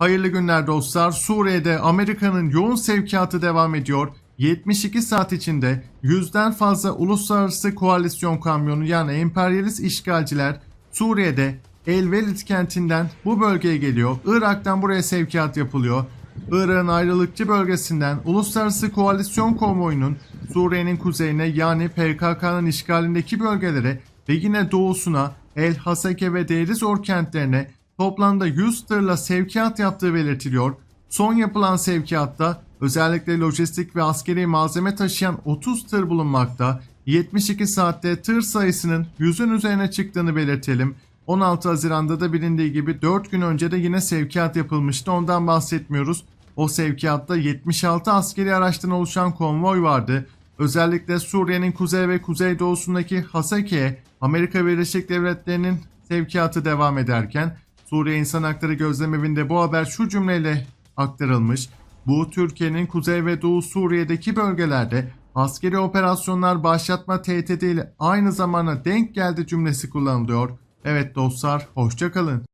Hayırlı günler dostlar. Suriye'de Amerika'nın yoğun sevkiyatı devam ediyor. 72 saat içinde yüzden fazla uluslararası koalisyon kamyonu yani emperyalist işgalciler Suriye'de El Velid kentinden bu bölgeye geliyor. Irak'tan buraya sevkiyat yapılıyor. Irak'ın ayrılıkçı bölgesinden uluslararası koalisyon konvoyunun Suriye'nin kuzeyine yani PKK'nın işgalindeki bölgelere ve yine doğusuna El Hasake ve Deir Zor kentlerine toplamda 100 tırla sevkiyat yaptığı belirtiliyor. Son yapılan sevkiyatta özellikle lojistik ve askeri malzeme taşıyan 30 tır bulunmakta. 72 saatte tır sayısının 100'ün üzerine çıktığını belirtelim. 16 Haziran'da da bilindiği gibi 4 gün önce de yine sevkiyat yapılmıştı. Ondan bahsetmiyoruz. O sevkiyatta 76 askeri araçtan oluşan konvoy vardı. Özellikle Suriye'nin kuzey ve kuzeydoğusundaki Hasake'ye Amerika Birleşik Devletleri'nin sevkiyatı devam ederken Suriye İnsan Hakları Gözlemevi'nde bu haber şu cümleyle aktarılmış. Bu Türkiye'nin kuzey ve doğu Suriye'deki bölgelerde askeri operasyonlar başlatma tehdidiyle aynı zamana denk geldi cümlesi kullanılıyor. Evet dostlar hoşçakalın.